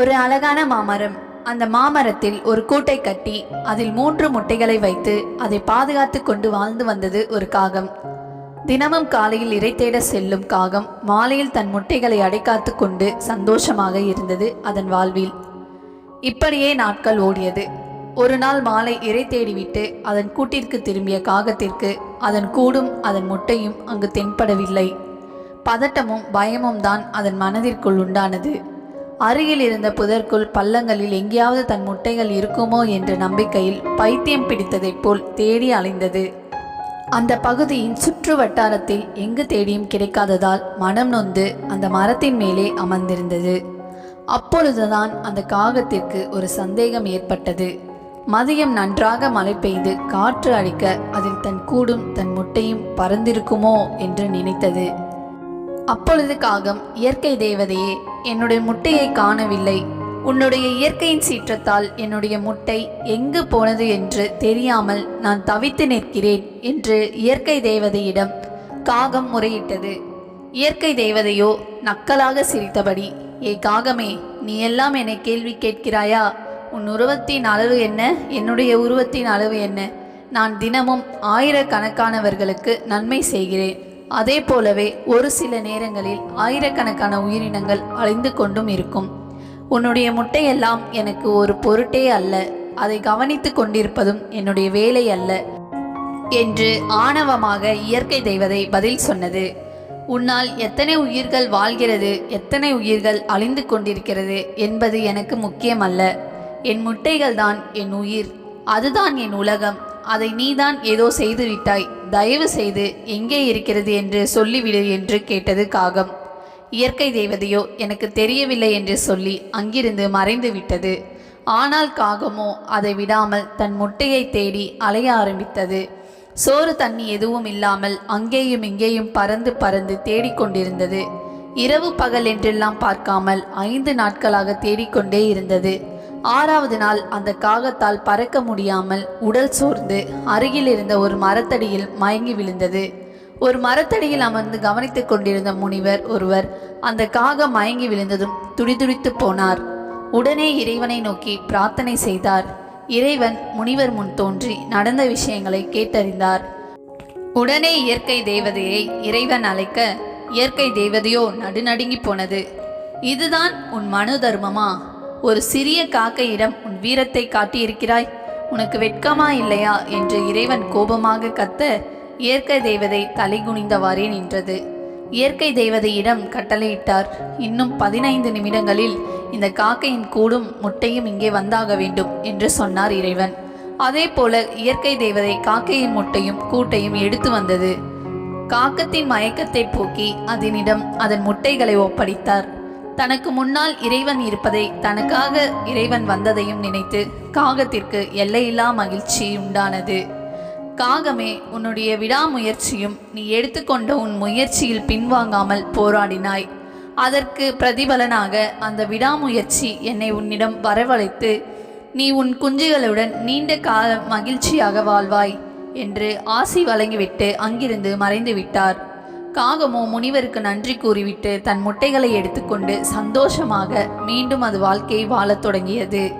ஒரு அழகான மாமரம். அந்த மாமரத்தில் ஒரு கூட்டை கட்டி அதில் மூன்று முட்டைகளை வைத்து அதை பாதுகாத்து கொண்டு வாழ்ந்து வந்தது ஒரு காகம். தினமும் காலையில் இரை தேட செல்லும் காகம் மாலையில் தன் முட்டைகளை அடைக்காத்து கொண்டு சந்தோஷமாக இருந்தது அதன் வாழ்வில். இப்படியே நாட்கள் ஓடியது. ஒரு நாள் மாலை இரை தேடிவிட்டு அதன் கூட்டிற்கு திரும்பிய காகத்திற்கு அதன் கூடும் அதன் முட்டையும் அங்கு தென்படவில்லை. பதட்டமும் பயமும் தான் அதன் மனதிற்குள் உண்டானது. அருகில் இருந்த புதற்குள் பள்ளங்களில் எங்கேயாவது தன் முட்டைகள் இருக்குமோ என்ற நம்பிக்கையில் பைத்தியம் பிடித்ததைப் போல் தேடி அலைந்தது. அந்த பகுதியின் சுற்று வட்டாரத்தில் எங்கு தேடியும் கிடைக்காததால் மனம் நொந்து அந்த மரத்தின் மேலே அமர்ந்திருந்தது. அப்பொழுதுதான் அந்த காகத்திற்கு ஒரு சந்தேகம் ஏற்பட்டது. மதியம் நன்றாக மழை பெய்து காற்று அடிக்க அதில் தன் கூடும் தன் முட்டையும் பறந்திருக்குமோ என்று நினைத்தது. அப்பொழுது காகம் இயற்கை தேவதையே என்னுடைய முட்டையை காணவில்லை. உன்னுடைய இயற்கையின் சீற்றத்தால் என்னுடைய முட்டை எங்கு போனது என்று தெரியாமல் நான் தவித்து நிற்கிறேன் என்று இயற்கை தேவதையிடம் காகம் முறையிட்டது. இயற்கை தேவதையோ நக்கலாக சிரித்தபடி ஏ காகமே நீ எல்லாம் என்னை கேள்வி கேட்கிறாயா? உன் உருவத்தின் அளவு என்ன? என்னுடைய உருவத்தின் அளவு என்ன? நான் தினமும் ஆயிரக்கணக்கானவர்களுக்கு நன்மை செய்கிறேன். அதே போலவே ஒரு சில நேரங்களில் ஆயிரக்கணக்கான உயிரினங்கள் அழிந்து கொண்டும் இருக்கும். உன்னுடைய முட்டையெல்லாம் எனக்கு ஒரு பொருட்டே அல்ல. அதை கவனித்து கொண்டிருப்பதும் என்னுடைய வேலை அல்ல. என்று ஆணவமாக இயற்கை தெய்வதை பதில் சொன்னது. உன்னால் எத்தனை உயிர்கள் வாழ்கிறது எத்தனை உயிர்கள் அழிந்து கொண்டிருக்கிறது என்பது எனக்கு முக்கியமல்ல. என் முட்டைகள் தான் என் உயிர். அதுதான் என் உலகம். அதை நீதான் ஏதோ செய்து விட்டாய் தயவு செய்து எங்கே இருக்கிறது என்று சொல்லிவிடு என்று கேட்டது காகம். இயற்கை தேவதையோ எனக்கு தெரியவில்லை என்று சொல்லி அங்கிருந்து மறைந்து விட்டது. ஆனால் காகமோ அதை விடாமல் தன் முட்டையை தேடி அலைய ஆரம்பித்தது. சோறு தண்ணி எதுவும் இல்லாமல் அங்கேயும் இங்கேயும் பறந்து பறந்து தேடிக்கொண்டிருந்தது இரவு பகல் என்றெல்லாம் பார்க்காமல் ஐந்து நாட்களாக தேடிக்கொண்டே இருந்தது. ஆறாவது நாள் அந்த காகத்தால் பறக்க முடியாமல் உடல் சோர்ந்து அருகில் இருந்த ஒரு மரத்தடியில் மயங்கி விழுந்தது. ஒரு மரத்தடியில் அமர்ந்து கவனித்துக் கொண்டிருந்த முனிவர் ஒருவர் அந்த காகம் மயங்கி விழுந்ததும் துடிதுடித்து போனார். உடனே இறைவனை நோக்கி பிரார்த்தனை செய்தார். இறைவன் முனிவர் முன் தோன்றி நடந்த விஷயங்களை கேட்டறிந்தார். உடனே இயற்கை தேவதையை இறைவன் அழைக்க இயற்கை தேவதையோ நடுநடுங்கி போனது. இதுதான் உன் மனு தர்மமா? ஒரு சிறிய காக்கையிடம் உன் வீரத்தை காட்டியிருக்கிறாய். உனக்கு வெட்கமா இல்லையா? என்று இறைவன் கோபமாக கத்த இயற்கை தேவதை தலைகுனிந்தவாறே நின்றது. இயற்கை தேவதையிடம் கட்டளையிட்டார் இன்னும் பதினைந்து நிமிடங்களில் இந்த காக்கையின் கூடும் முட்டையும் இங்கே வந்தாக வேண்டும் என்று சொன்னார் இறைவன். அதே போல இயற்கை தேவதை காக்கையின் முட்டையும் கூட்டையும் எடுத்து வந்தது. காக்கத்தின் மயக்கத்தை போக்கி அதனிடம் அதன் முட்டைகளை ஒப்படைத்தார். தனக்கு முன்னால் இறைவன் இருப்பதை தனக்காக இறைவன் வந்ததையும் நினைத்து காகத்திற்கு எல்லையில்லா மகிழ்ச்சி உண்டானது. காகமே உன்னுடைய விடாமுயற்சியும் நீ எடுத்துக்கொண்ட உன் முயற்சியில் பின்வாங்காமல் போராடினாய். அதற்கு பிரதிபலனாக அந்த விடாமுயற்சி என்னை உன்னிடம் வரவழைத்து நீ உன் குஞ்சுகளுடன் நீண்ட கால மகிழ்ச்சியாக வாழ்வாய் என்று ஆசி வழங்கிவிட்டு அங்கிருந்து மறைந்து விட்டார் காகமோ முனிவருக்கு நன்றி கூறிவிட்டு தன் முட்டைகளை எடுத்துக்கொண்டு சந்தோஷமாக மீண்டும் அது வாழ்க்கையை வாழத் தொடங்கியது.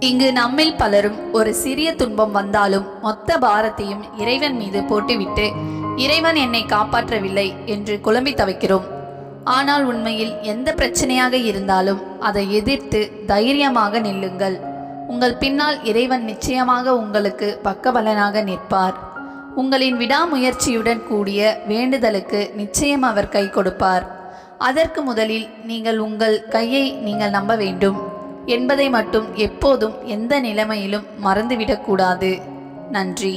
இங்கு நம்மில் பலரும் ஒரு சிறிய துன்பம் வந்தாலும் மொத்த பாரத்தையும் இறைவன் மீது போட்டுவிட்டு இறைவன் என்னை காப்பாற்றவில்லை என்று குழம்பி தவிக்கிறோம். ஆனால் உண்மையில் எந்த பிரச்சனையாக இருந்தாலும் அதை எதிர்த்து தைரியமாக நில்லுங்கள். உங்கள் பின்னால் இறைவன் நிச்சயமாக உங்களுக்கு பக்கபலனாக நிற்பார். உங்களின் விடாமுயற்சியுடன் கூடிய வேண்டுதலுக்கு நிச்சயம் அவர் கை கொடுப்பார். அதற்கு முதலில் நீங்கள் உங்கள் கையை நீங்கள் நம்ப வேண்டும். என்பதை மட்டும் எப்போதும் எந்த நிலைமையிலும் மறந்துவிடக்கூடாது. நன்றி.